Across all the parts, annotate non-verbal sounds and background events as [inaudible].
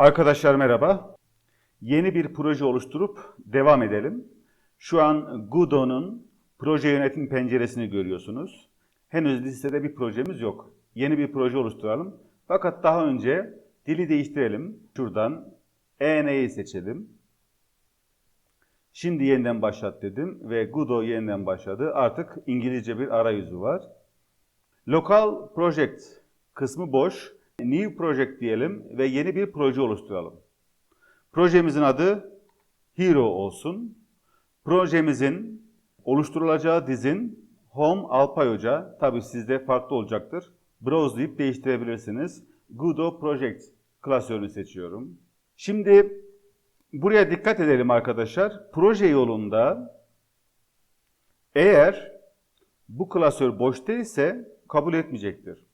Arkadaşlar merhaba. Yeni bir proje oluşturup devam edelim. Şu an Gudo'nun proje yönetim penceresini görüyorsunuz. Henüz listede bir projemiz yok. Yeni bir proje oluşturalım. Fakat daha önce dili değiştirelim. Şuradan ENE'yi seçelim. Şimdi yeniden başlat dedim ve Gudo yeniden başladı. Artık İngilizce bir arayüzü var. Local Project kısmı boş. New Project diyelim ve yeni bir proje oluşturalım. Projemizin adı Hero olsun. Projemizin oluşturulacağı dizin Home Alpay Hoca. Tabii sizde farklı olacaktır. Browse deyip değiştirebilirsiniz. Gudo Project klasörünü seçiyorum. Şimdi buraya dikkat edelim arkadaşlar. Proje yolunda eğer bu klasör boş değilse kabul etmeyecektir.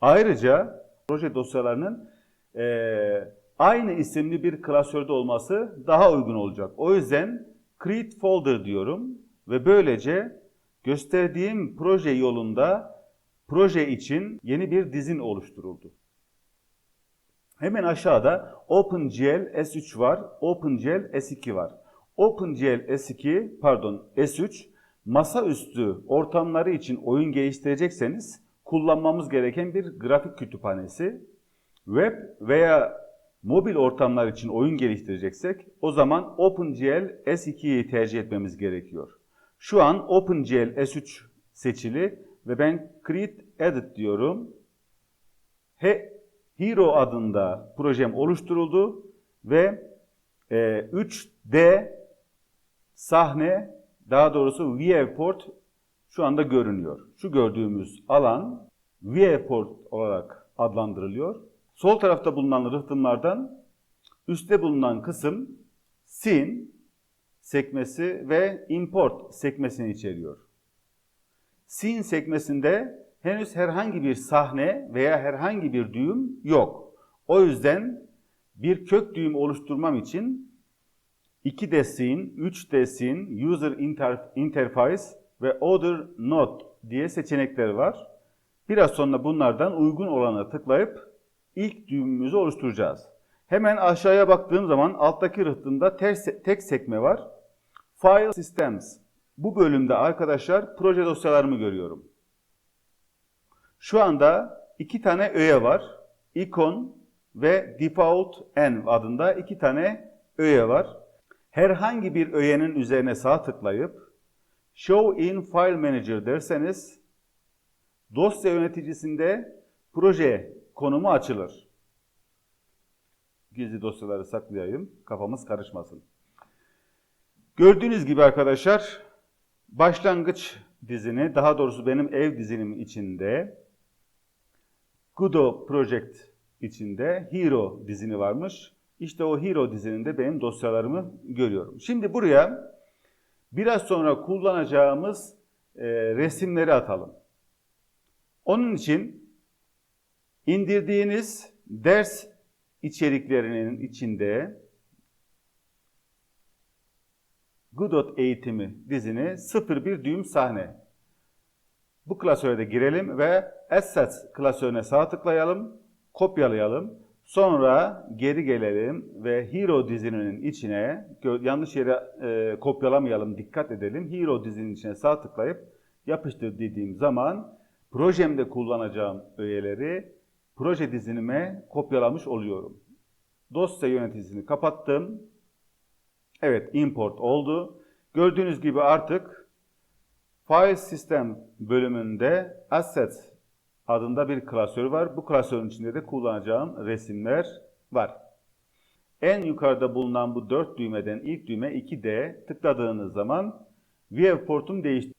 Ayrıca proje dosyalarının eee, aynı isimli bir klasörde olması daha uygun olacak. O yüzden create folder diyorum ve böylece gösterdiğim proje yolunda proje için yeni bir dizin oluşturuldu. Hemen aşağıda OpenGL S3 var, OpenGL S2 var. OpenGL S2, pardon S3 masaüstü ortamları için oyun geliştirecekseniz kullanmamız gereken bir grafik kütüphanesi. Web veya mobil ortamlar için oyun geliştireceksek o zaman OpenGL S2'yi tercih etmemiz gerekiyor. Şu an OpenGL S3 seçili ve ben Create Edit diyorum. He, Hero adında projem oluşturuldu ve e, 3D sahne daha doğrusu viewport şu anda görünüyor. Şu gördüğümüz alan viewport olarak adlandırılıyor. Sol tarafta bulunan rıhtımlardan üstte bulunan kısım scene sekmesi ve import sekmesini içeriyor. Scene sekmesinde henüz herhangi bir sahne veya herhangi bir düğüm yok. O yüzden bir kök düğüm oluşturmam için 2D scene, 3D scene, user inter interface ve other node diye seçenekler var. Biraz sonra bunlardan uygun olana tıklayıp ilk düğümümüzü oluşturacağız. Hemen aşağıya baktığım zaman alttaki rıhtımda tek sekme var. File Systems. Bu bölümde arkadaşlar proje dosyalarımı görüyorum. Şu anda iki tane öğe var. Icon ve Default Env adında iki tane öğe var. Herhangi bir öğenin üzerine sağ tıklayıp Show in File Manager derseniz dosya yöneticisinde proje konumu açılır. Gizli dosyaları saklayayım, kafamız karışmasın. Gördüğünüz gibi arkadaşlar, başlangıç dizini, daha doğrusu benim ev dizinim içinde, Gudo Project içinde Hero dizini varmış. İşte o Hero dizininde benim dosyalarımı görüyorum. Şimdi buraya biraz sonra kullanacağımız e, resimleri atalım. Onun için indirdiğiniz ders içeriklerinin içinde Godot eğitimi dizini 01 düğüm sahne. Bu klasöre de girelim ve Assets klasörüne sağ tıklayalım, kopyalayalım. Sonra geri gelelim ve Hero dizinin içine, yanlış yere e, kopyalamayalım, dikkat edelim. Hero dizinin içine sağ tıklayıp yapıştır dediğim zaman projemde kullanacağım öğeleri proje dizinime kopyalamış oluyorum. Dosya yöneticisini kapattım. Evet, import oldu. Gördüğünüz gibi artık File System bölümünde Assets adında bir klasör var. Bu klasörün içinde de kullanacağım resimler var. En yukarıda bulunan bu dört düğmeden ilk düğme 2D tıkladığınız zaman viewport'um değişti.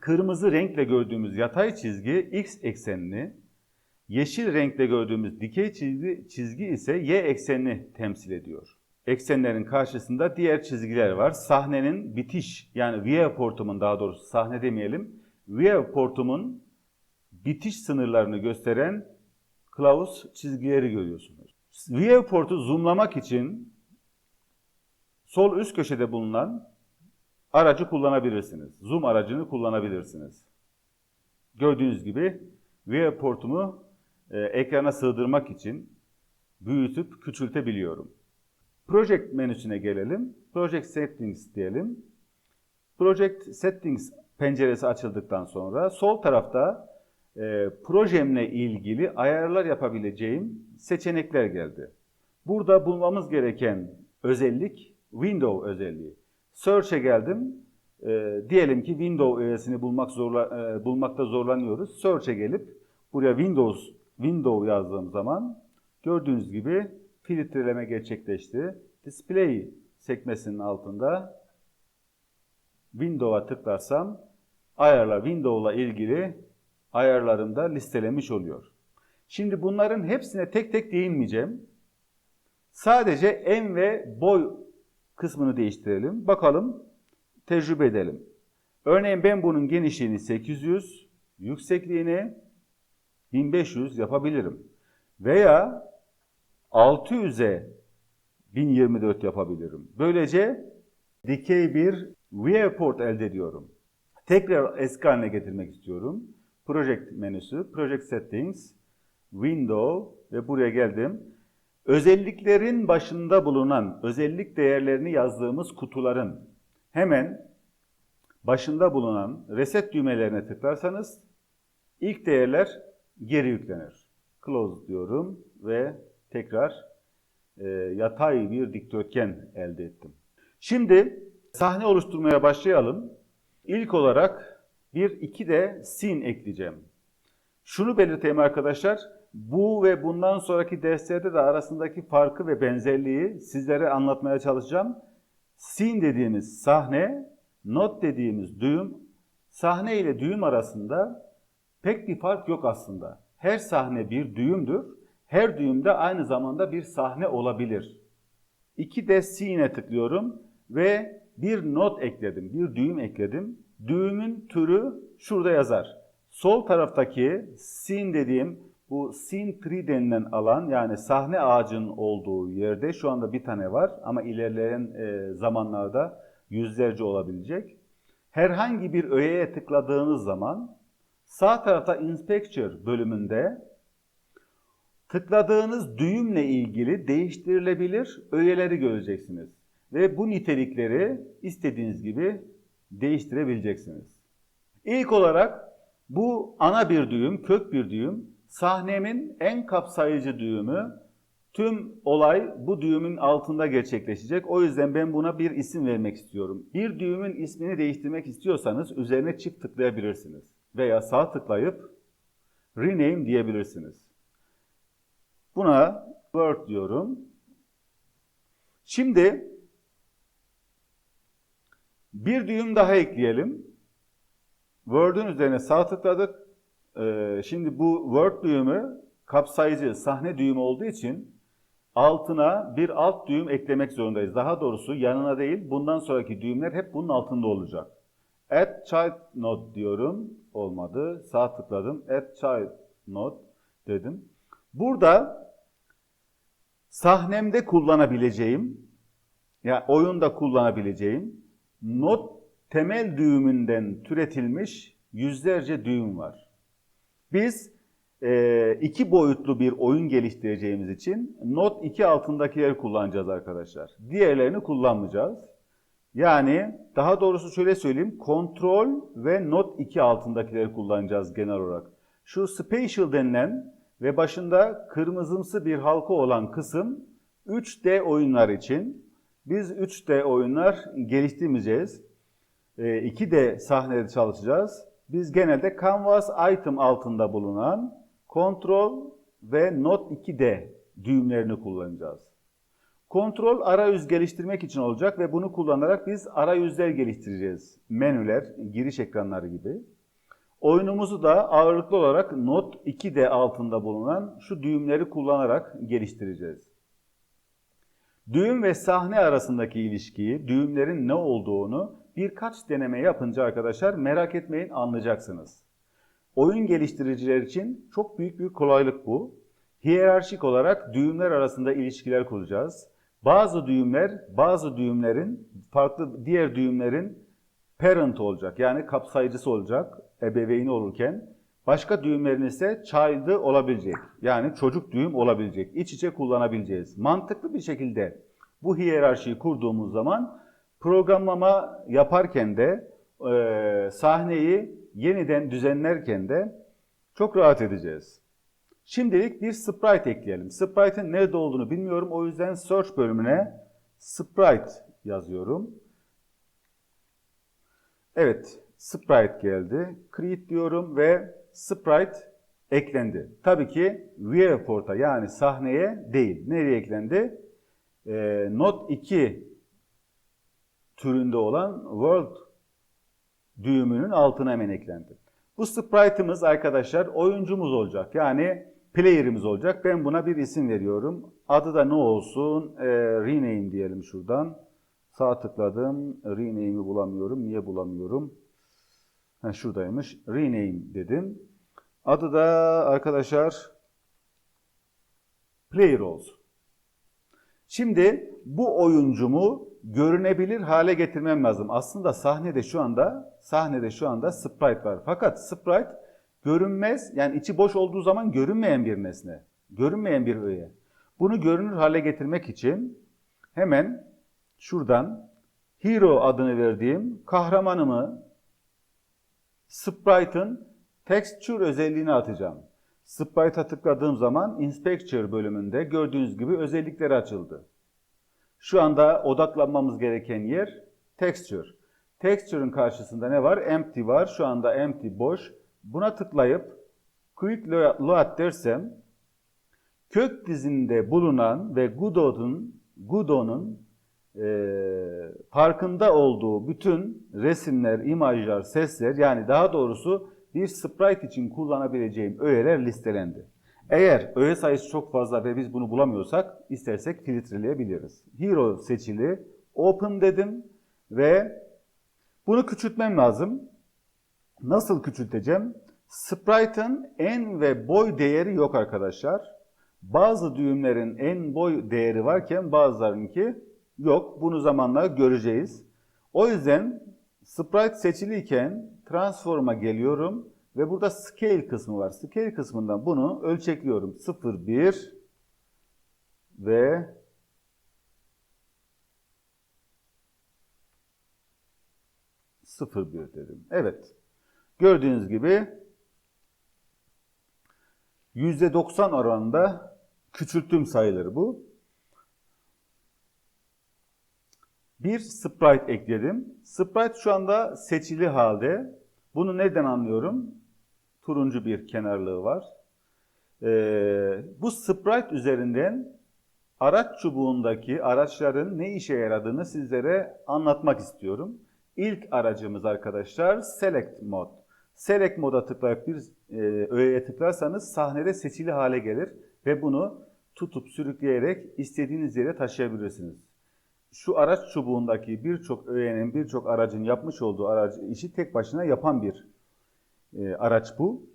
Kırmızı renkle gördüğümüz yatay çizgi x eksenini, yeşil renkle gördüğümüz dikey çizgi, çizgi ise y eksenini temsil ediyor. Eksenlerin karşısında diğer çizgiler var. Sahnenin bitiş yani viewport'umun daha doğrusu sahne demeyelim. Viewport'umun bitiş sınırlarını gösteren kılavuz çizgileri görüyorsunuz. Viewport'u zoomlamak için sol üst köşede bulunan aracı kullanabilirsiniz. Zoom aracını kullanabilirsiniz. Gördüğünüz gibi viewport'umu e, ekrana sığdırmak için büyütüp küçültebiliyorum. Project menüsüne gelelim. Project Settings diyelim. Project Settings penceresi açıldıktan sonra sol tarafta e, projemle ilgili ayarlar yapabileceğim seçenekler geldi. Burada bulmamız gereken özellik Window özelliği. Search'e geldim. E, diyelim ki Windows öğesini bulmak zorla, e, bulmakta zorlanıyoruz. Search'e gelip buraya Windows Window yazdığım zaman gördüğünüz gibi filtreleme gerçekleşti. Display sekmesinin altında Windows'a tıklarsam ayarlar Windows'la ilgili ayarlarımda listelemiş oluyor. Şimdi bunların hepsine tek tek değinmeyeceğim. Sadece en ve boy kısmını değiştirelim. Bakalım, tecrübe edelim. Örneğin ben bunun genişliğini 800, yüksekliğini 1500 yapabilirim. Veya 600'e 1024 yapabilirim. Böylece dikey bir viewport elde ediyorum. Tekrar eski haline getirmek istiyorum. Project menüsü, Project Settings, Window ve buraya geldim. Özelliklerin başında bulunan özellik değerlerini yazdığımız kutuların hemen başında bulunan reset düğmelerine tıklarsanız ilk değerler geri yüklenir. Close diyorum ve tekrar e, yatay bir dikdörtgen elde ettim. Şimdi sahne oluşturmaya başlayalım. İlk olarak bir iki de scene ekleyeceğim. Şunu belirteyim arkadaşlar. Bu ve bundan sonraki derslerde de arasındaki farkı ve benzerliği sizlere anlatmaya çalışacağım. Scene dediğimiz sahne, not dediğimiz düğüm, sahne ile düğüm arasında pek bir fark yok aslında. Her sahne bir düğümdür. Her düğümde aynı zamanda bir sahne olabilir. İki de scene'e tıklıyorum ve bir not ekledim, bir düğüm ekledim. Düğümün türü şurada yazar. Sol taraftaki scene dediğim bu scene tree denilen alan yani sahne ağacının olduğu yerde şu anda bir tane var ama ilerleyen e, zamanlarda yüzlerce olabilecek. Herhangi bir öğeye tıkladığınız zaman sağ tarafta Inspector bölümünde tıkladığınız düğümle ilgili değiştirilebilir öğeleri göreceksiniz. Ve bu nitelikleri istediğiniz gibi değiştirebileceksiniz. İlk olarak bu ana bir düğüm, kök bir düğüm, sahnemin en kapsayıcı düğümü. Tüm olay bu düğümün altında gerçekleşecek. O yüzden ben buna bir isim vermek istiyorum. Bir düğümün ismini değiştirmek istiyorsanız üzerine çift tıklayabilirsiniz. Veya sağ tıklayıp rename diyebilirsiniz. Buna word diyorum. Şimdi bir düğüm daha ekleyelim. Word'un üzerine sağ tıkladık. Ee, şimdi bu Word düğümü kapsayıcı sahne düğümü olduğu için altına bir alt düğüm eklemek zorundayız. Daha doğrusu yanına değil bundan sonraki düğümler hep bunun altında olacak. Add Child Note diyorum. Olmadı. Sağ tıkladım. Add Child Note dedim. Burada sahnemde kullanabileceğim, ya yani oyunda kullanabileceğim not temel düğümünden türetilmiş yüzlerce düğüm var. Biz e, iki boyutlu bir oyun geliştireceğimiz için Not 2 altındakileri kullanacağız arkadaşlar. Diğerlerini kullanmayacağız. Yani daha doğrusu şöyle söyleyeyim. Kontrol ve Not 2 altındakileri kullanacağız genel olarak. Şu Spatial denilen ve başında kırmızımsı bir halka olan kısım 3D oyunlar için. Biz 3D oyunlar geliştirmeyeceğiz. 2D e, sahnede çalışacağız. Biz genelde Canvas Item altında bulunan Control ve Note 2D düğümlerini kullanacağız. Kontrol arayüz geliştirmek için olacak ve bunu kullanarak biz arayüzler geliştireceğiz. Menüler, giriş ekranları gibi. Oyunumuzu da ağırlıklı olarak Note 2D altında bulunan şu düğümleri kullanarak geliştireceğiz. Düğüm ve sahne arasındaki ilişkiyi, düğümlerin ne olduğunu birkaç deneme yapınca arkadaşlar merak etmeyin anlayacaksınız. Oyun geliştiriciler için çok büyük bir kolaylık bu. Hiyerarşik olarak düğümler arasında ilişkiler kuracağız. Bazı düğümler, bazı düğümlerin farklı diğer düğümlerin parent olacak. Yani kapsayıcısı olacak ebeveyni olurken Başka düğümlerin ise child'ı olabilecek. Yani çocuk düğüm olabilecek. İç içe kullanabileceğiz. Mantıklı bir şekilde bu hiyerarşiyi kurduğumuz zaman programlama yaparken de e, sahneyi yeniden düzenlerken de çok rahat edeceğiz. Şimdilik bir sprite ekleyelim. Sprite'ın nerede olduğunu bilmiyorum. O yüzden search bölümüne sprite yazıyorum. Evet, sprite geldi. Create diyorum ve sprite eklendi. Tabii ki viewport'a yani sahneye değil. Nereye eklendi? Ee, Note 2 türünde olan World düğümünün altına hemen eklendi. Bu sprite'ımız arkadaşlar oyuncumuz olacak. Yani player'imiz olacak. Ben buna bir isim veriyorum. Adı da ne olsun? Ee, rename diyelim şuradan. Sağ tıkladım. Rename'i bulamıyorum. Niye bulamıyorum? Ha, şuradaymış. Rename dedim. Adı da arkadaşlar player olsun. Şimdi bu oyuncumu görünebilir hale getirmem lazım. Aslında sahnede şu anda sahnede şu anda sprite var. Fakat sprite görünmez yani içi boş olduğu zaman görünmeyen bir nesne. Görünmeyen bir öğe. Bunu görünür hale getirmek için hemen şuradan hero adını verdiğim kahramanımı sprite'ın texture özelliğini atacağım. Sprite'a tıkladığım zaman Inspector bölümünde gördüğünüz gibi özellikleri açıldı. Şu anda odaklanmamız gereken yer Texture. Texture'ın karşısında ne var? Empty var. Şu anda empty boş. Buna tıklayıp Quick Load dersem kök dizinde bulunan ve Godot'un Godot'un e, farkında olduğu bütün resimler, imajlar, sesler yani daha doğrusu bir sprite için kullanabileceğim öğeler listelendi. Eğer öğe sayısı çok fazla ve biz bunu bulamıyorsak istersek filtreleyebiliriz. Hero seçili, open dedim ve bunu küçültmem lazım. Nasıl küçülteceğim? Sprite'ın en ve boy değeri yok arkadaşlar. Bazı düğümlerin en boy değeri varken bazılarınki yok. Bunu zamanla göreceğiz. O yüzden sprite seçiliyken transform'a geliyorum ve burada scale kısmı var. Scale kısmından bunu ölçekliyorum. 0, 1 ve sıfır bir dedim. Evet. Gördüğünüz gibi %90 oranında küçülttüğüm sayıları bu. Bir sprite ekledim. Sprite şu anda seçili halde. Bunu neden anlıyorum? turuncu bir kenarlığı var. Ee, bu sprite üzerinden araç çubuğundaki araçların ne işe yaradığını sizlere anlatmak istiyorum. İlk aracımız arkadaşlar Select Mod. Select moda tıklayıp bir e, öğeye tıklarsanız sahnede seçili hale gelir ve bunu tutup sürükleyerek istediğiniz yere taşıyabilirsiniz. Şu araç çubuğundaki birçok öğenin, birçok aracın yapmış olduğu aracı işi tek başına yapan bir e, araç bu.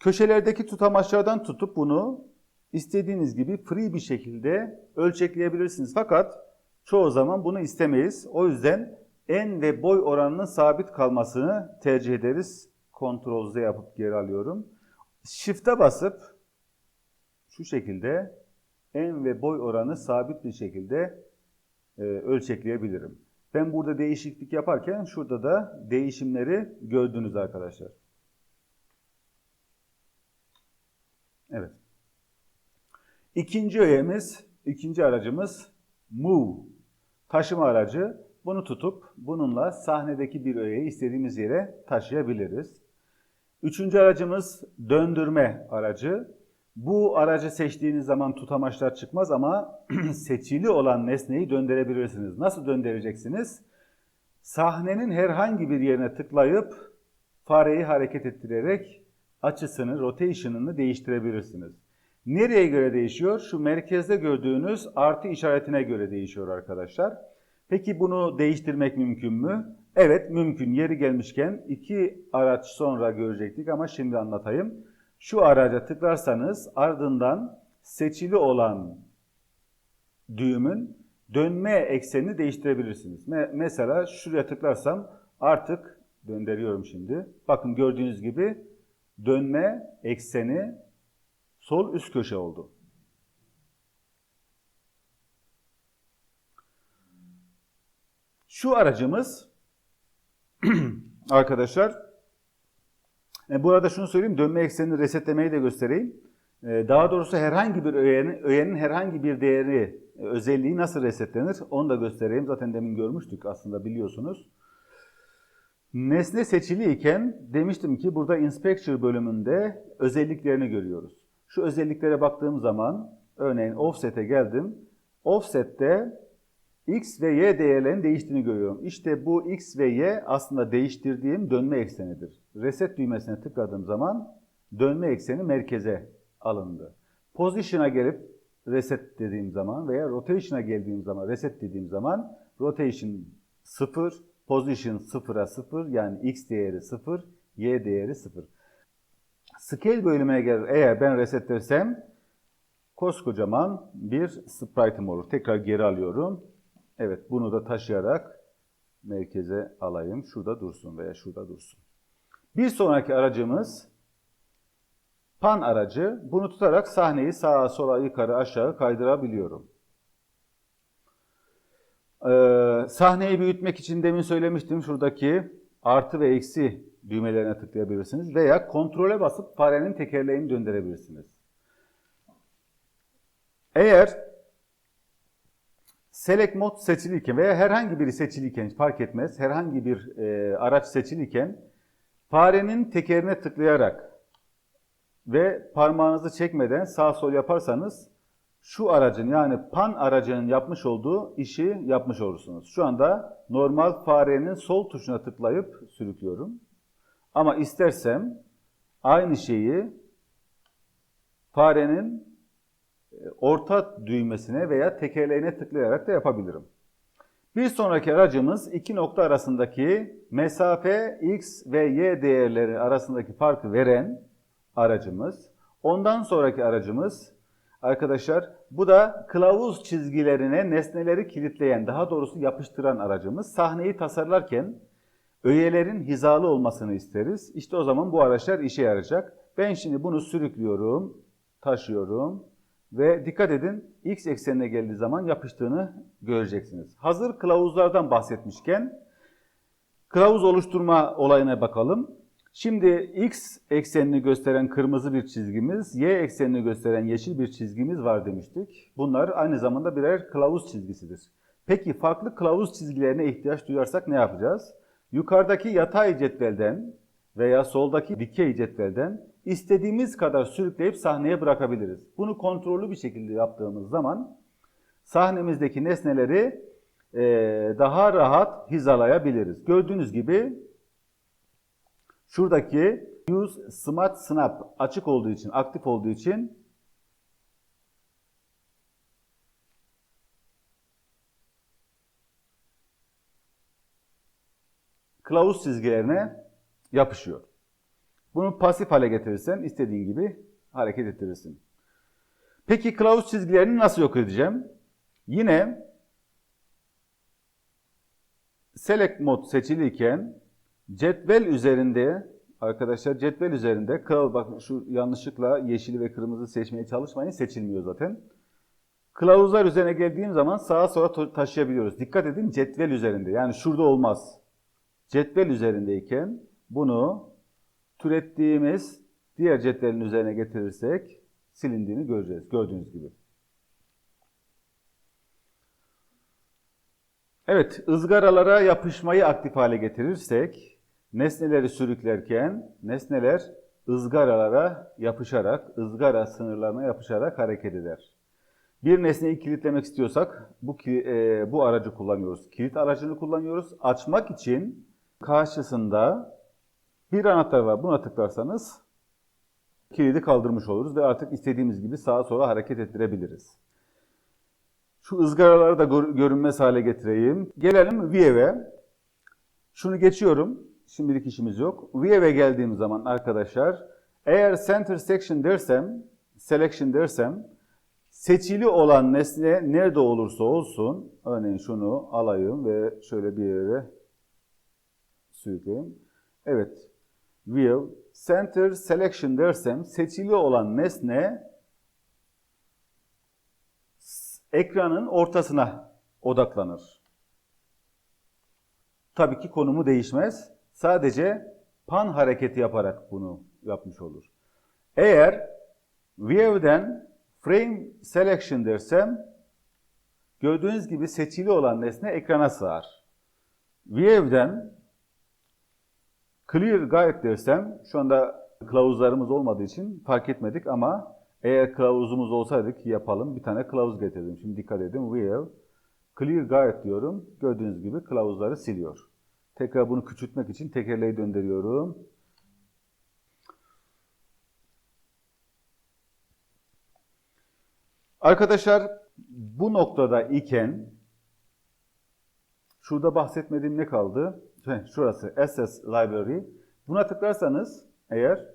Köşelerdeki tutamaçlardan tutup bunu istediğiniz gibi free bir şekilde ölçekleyebilirsiniz. Fakat çoğu zaman bunu istemeyiz. O yüzden en ve boy oranının sabit kalmasını tercih ederiz. Ctrl Z yapıp geri alıyorum. Shift'e basıp şu şekilde en ve boy oranı sabit bir şekilde e, ölçekleyebilirim. Ben burada değişiklik yaparken şurada da değişimleri gördünüz arkadaşlar. Evet. İkinci öğemiz, ikinci aracımız move. Taşıma aracı. Bunu tutup bununla sahnedeki bir öğeyi istediğimiz yere taşıyabiliriz. Üçüncü aracımız döndürme aracı. Bu aracı seçtiğiniz zaman tutamaçlar çıkmaz ama [clears throat] seçili olan nesneyi döndürebilirsiniz. Nasıl döndüreceksiniz? Sahnenin herhangi bir yerine tıklayıp fareyi hareket ettirerek açısını, rotation'ını değiştirebilirsiniz. Nereye göre değişiyor? Şu merkezde gördüğünüz artı işaretine göre değişiyor arkadaşlar. Peki bunu değiştirmek mümkün mü? Evet mümkün. Yeri gelmişken iki araç sonra görecektik ama şimdi anlatayım. Şu araca tıklarsanız ardından seçili olan düğümün dönme eksenini değiştirebilirsiniz. mesela şuraya tıklarsam artık döndürüyorum şimdi. Bakın gördüğünüz gibi dönme ekseni sol üst köşe oldu. Şu aracımız [clears throat] arkadaşlar e, bu arada şunu söyleyeyim dönme eksenini resetlemeyi de göstereyim. E, Daha doğrusu herhangi bir öğenin, öğenin herhangi bir değeri, e, özelliği nasıl resetlenir onu da göstereyim. Zaten demin görmüştük aslında biliyorsunuz. Nesne seçiliyken demiştim ki burada Inspector bölümünde özelliklerini görüyoruz. Şu özelliklere baktığım zaman örneğin Offset'e geldim. Offset'te X ve Y değerlerinin değiştiğini görüyorum. İşte bu X ve Y aslında değiştirdiğim dönme eksenidir. Reset düğmesine tıkladığım zaman dönme ekseni merkeze alındı. Position'a gelip reset dediğim zaman veya rotation'a geldiğim zaman reset dediğim zaman rotation 0, position 0'a 0 yani x değeri 0, y değeri 0. Scale bölümüne gelir eğer ben resetlersem koskocaman bir sprite'ım olur. Tekrar geri alıyorum. Evet bunu da taşıyarak merkeze alayım. Şurada dursun veya şurada dursun. Bir sonraki aracımız pan aracı. Bunu tutarak sahneyi sağa sola yukarı aşağı kaydırabiliyorum. Ee, sahneyi büyütmek için demin söylemiştim şuradaki artı ve eksi düğmelerine tıklayabilirsiniz veya kontrole basıp farenin tekerleğini döndürebilirsiniz. Eğer Select Mode seçiliyken veya herhangi biri seçiliyken fark etmez. Herhangi bir e, araç seçiliyken farenin tekerine tıklayarak ve parmağınızı çekmeden sağ sol yaparsanız şu aracın yani pan aracının yapmış olduğu işi yapmış olursunuz. Şu anda normal farenin sol tuşuna tıklayıp sürüklüyorum. Ama istersem aynı şeyi farenin orta düğmesine veya tekerleğine tıklayarak da yapabilirim. Bir sonraki aracımız iki nokta arasındaki mesafe x ve y değerleri arasındaki farkı veren aracımız. Ondan sonraki aracımız arkadaşlar bu da kılavuz çizgilerine nesneleri kilitleyen daha doğrusu yapıştıran aracımız. Sahneyi tasarlarken öğelerin hizalı olmasını isteriz. İşte o zaman bu araçlar işe yarayacak. Ben şimdi bunu sürüklüyorum, taşıyorum ve dikkat edin x eksenine geldiği zaman yapıştığını göreceksiniz. Hazır kılavuzlardan bahsetmişken kılavuz oluşturma olayına bakalım. Şimdi x eksenini gösteren kırmızı bir çizgimiz, y eksenini gösteren yeşil bir çizgimiz var demiştik. Bunlar aynı zamanda birer kılavuz çizgisidir. Peki farklı kılavuz çizgilerine ihtiyaç duyarsak ne yapacağız? Yukarıdaki yatay cetvelden veya soldaki dikey cetvelden istediğimiz kadar sürükleyip sahneye bırakabiliriz. Bunu kontrollü bir şekilde yaptığımız zaman sahnemizdeki nesneleri eee, daha rahat hizalayabiliriz. Gördüğünüz gibi şuradaki Use Smart Snap açık olduğu için, aktif olduğu için kılavuz çizgilerine yapışıyor. Bunu pasif hale getirirsen istediğin gibi hareket ettirirsin. Peki kılavuz çizgilerini nasıl yok edeceğim? Yine Select mod seçiliyken cetvel üzerinde arkadaşlar cetvel üzerinde kılavuz bak şu yanlışlıkla yeşili ve kırmızı seçmeye çalışmayın seçilmiyor zaten. Kılavuzlar üzerine geldiğim zaman sağa sola taşıyabiliyoruz. Dikkat edin cetvel üzerinde yani şurada olmaz. Cetvel üzerindeyken bunu türettiğimiz diğer cetvelin üzerine getirirsek silindiğini göreceğiz. Gördüğünüz gibi. Evet, ızgaralara yapışmayı aktif hale getirirsek nesneleri sürüklerken nesneler ızgaralara yapışarak, ızgara sınırlarına yapışarak hareket eder. Bir nesneyi kilitlemek istiyorsak bu e, bu aracı kullanıyoruz. Kilit aracını kullanıyoruz. Açmak için karşısında bir anahtar var. Buna tıklarsanız kilidi kaldırmış oluruz ve artık istediğimiz gibi sağa sola hareket ettirebiliriz. Şu ızgaraları da gör- görünmez hale getireyim. Gelelim View'e. Şunu geçiyorum. Şimdilik işimiz yok. View'e geldiğim zaman arkadaşlar eğer center section dersem, selection dersem seçili olan nesne nerede olursa olsun örneğin şunu alayım ve şöyle bir yere sürükleyeyim. Evet. View center selection dersem seçili olan nesne ekranın ortasına odaklanır. Tabii ki konumu değişmez. Sadece pan hareketi yaparak bunu yapmış olur. Eğer view'den frame selection dersem gördüğünüz gibi seçili olan nesne ekrana sığar. View'den clear guide dersem şu anda kılavuzlarımız olmadığı için fark etmedik ama eğer kılavuzumuz olsaydı ki yapalım bir tane kılavuz getirdim. Şimdi dikkat edin. View clear guide diyorum. Gördüğünüz gibi kılavuzları siliyor. Tekrar bunu küçültmek için tekerleği döndürüyorum. Arkadaşlar bu noktada iken şurada bahsetmediğim ne kaldı? Şurası SS Library. Buna tıklarsanız eğer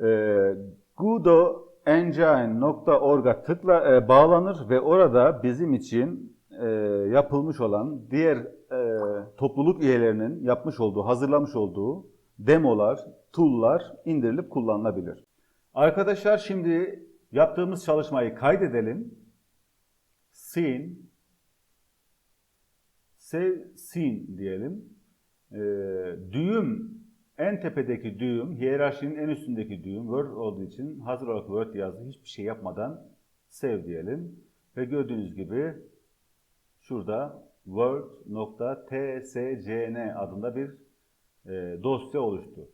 e, gudoengine.org'a tıkla e, bağlanır ve orada bizim için e, yapılmış olan diğer e, topluluk üyelerinin yapmış olduğu, hazırlamış olduğu demolar, tool'lar indirilip kullanılabilir. Arkadaşlar şimdi yaptığımız çalışmayı kaydedelim. Scene Scene diyelim. Ee, düğüm, en tepedeki düğüm, hiyerarşinin en üstündeki düğüm Word olduğu için hazır olarak Word yazdı. Hiçbir şey yapmadan save diyelim. Ve gördüğünüz gibi şurada word.tscn adında bir e, dosya oluştu.